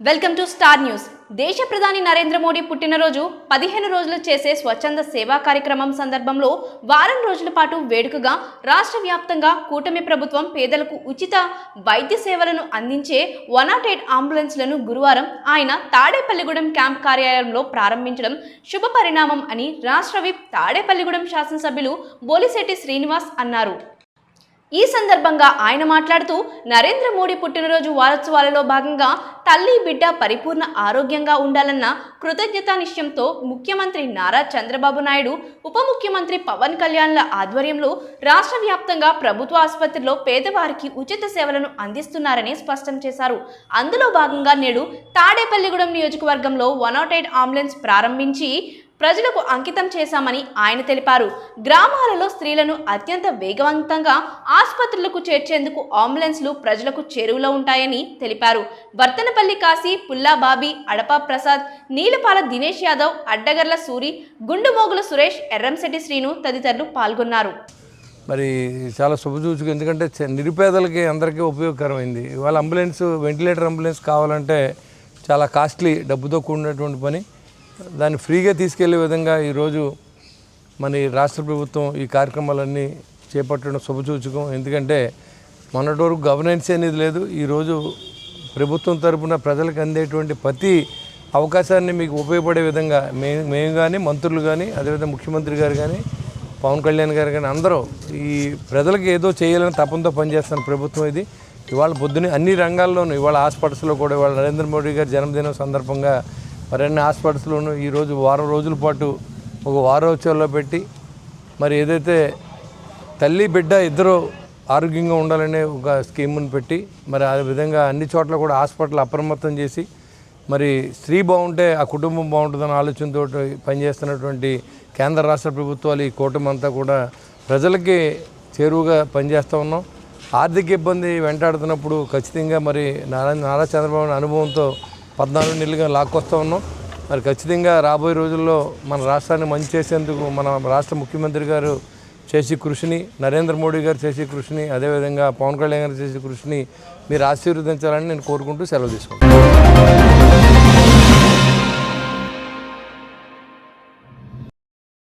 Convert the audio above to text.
Welcome to star news. దేశ ప్రధాని నరేంద్ర మోడీ పుట్టినరోజు పదిహేను రోజులు చేసే స్వచ్ఛంద సేవా కార్యక్రమం సందర్భంలో వారం రోజుల పాటు వేడుకగా రాష్ట్ర వ్యాప్తంగా కూటమి ప్రభుత్వం పేదలకు ఉచిత వైద్య సేవలను అందించే వన్ నాట్ ఎయిట్ అంబులెన్స్లను గురువారం ఆయన తాడేపల్లిగూడెం క్యాంప్ కార్యాలయంలో ప్రారంభించడం శుభ పరిణామం అని రాష్ట్ర విప్ తాడేపల్లిగూడెం శాసనసభ్యులు బోలిశెట్టి శ్రీనివాస్ అన్నారు. ఈ సందర్భంగా ఆయన మాట్లాడుతూ నరేంద్ర మోడీ పుట్టినరోజు వారోత్సవాలలో భాగంగా తల్లి బిడ్డ పరిపూర్ణ ఆరోగ్యంగా ఉండాలన్న కృతజ్ఞతా నిశ్చయంతో ముఖ్యమంత్రి నారా చంద్రబాబు నాయుడు ఉప ముఖ్యమంత్రి పవన్ కళ్యాణ్ల ఆధ్వర్యంలో రాష్ట్ర వ్యాప్తంగా ప్రభుత్వ ఆసుపత్రిలో పేదవారికి ఉచిత సేవలను అందిస్తున్నారని స్పష్టం చేశారు. అందులో భాగంగా నేడు తాడేపల్లిగూడెం నియోజకవర్గంలో వన్ నాట్ ఎయిట్ అంబులెన్స్ ప్రారంభించి ప్రజలకు అంకితం చేశామని ఆయన తెలిపారు. గ్రామాలలో స్త్రీలను అత్యంత వేగవంతంగా ఆసుపత్రులకు చేర్చేందుకు అంబులెన్స్లు ప్రజలకు చేరువలో ఉంటాయని తెలిపారు. వర్తనపల్లి కాశీ పుల్లాబాబీ అడపా ప్రసాద్ నీలపాల దినేష్ యాదవ్ అడ్డగర్ల సూరి గుండుమోగుల సురేష్ ఎర్రంశెట్టి శ్రీను తదితరులు పాల్గొన్నారు. మరి చాలా శుభసూచకం ఎందుకంటే నిరుపేదలకి అందరికీ ఉపయోగకరమైంది. ఇవాళ అంబులెన్స్ వెంటిలేటర్ అంబులెన్స్ కావాలంటే చాలా కాస్ట్లీ డబ్బుతో కూడినటువంటి పని. దాన్ని ఫ్రీగా తీసుకెళ్ళే విధంగా ఈరోజు మన ఈ రాష్ట్ర ప్రభుత్వం ఈ కార్యక్రమాలన్నీ చేపట్టడం శుభసూచకం. ఎందుకంటే మొన్నటి వరకు గవర్నెన్స్ అనేది లేదు. ఈరోజు ప్రభుత్వం తరపున ప్రజలకు అందేటువంటి ప్రతి అవకాశాన్ని మీకు ఉపయోగపడే విధంగా మేము మేము కానీ మంత్రులు కానీ అదేవిధంగా ముఖ్యమంత్రి గారు కానీ పవన్ కళ్యాణ్ గారు కానీ అందరూ ఈ ప్రజలకు ఏదో చేయాలని తపంతో పనిచేస్తున్న ప్రభుత్వం ఇది. ఇవాళ పొద్దున్నే అన్ని రంగాల్లోనూ ఇవాళ హాస్పిటల్స్లో కూడా ఇవాళ నరేంద్ర మోడీ గారి జన్మదినం సందర్భంగా మరి అన్ని హాస్పిటల్స్లోనూ ఈరోజు వారం రోజుల పాటు ఒక వారోత్సవాల్లో పెట్టి మరి ఏదైతే తల్లి బిడ్డ ఇద్దరు ఆరోగ్యంగా ఉండాలనే ఒక స్కీమ్ను పెట్టి మరి ఆ విధంగా అన్ని చోట్ల కూడా హాస్పిటల్ అప్రమత్తం చేసి మరి స్త్రీ బాగుంటే ఆ కుటుంబం బాగుంటుందన్న ఆలోచనతో పనిచేస్తున్నటువంటి కేంద్ర రాష్ట్ర ప్రభుత్వాలు ఈ కూటమి అంతా కూడా ప్రజలకి చేరువుగా పనిచేస్తూ ఉన్నాం. ఆర్థిక ఇబ్బంది వెంటాడుతున్నప్పుడు ఖచ్చితంగా మరి నారా నారా చంద్రబాబు అనుభవంతో పద్నాలుగు నెలలుగా లాక్కొస్తూ ఉన్నాం. మరి ఖచ్చితంగా రాబోయే రోజుల్లో మన రాష్ట్రాన్ని మంచి చేసేందుకు మన రాష్ట్ర ముఖ్యమంత్రి గారు చేసే కృషిని నరేంద్ర మోడీ గారు చేసే కృషిని అదేవిధంగా పవన్ కళ్యాణ్ గారు చేసే కృషిని మీరు ఆశీర్వదించాలని నేను కోరుకుంటూ సెలవు తీసుకుంటాను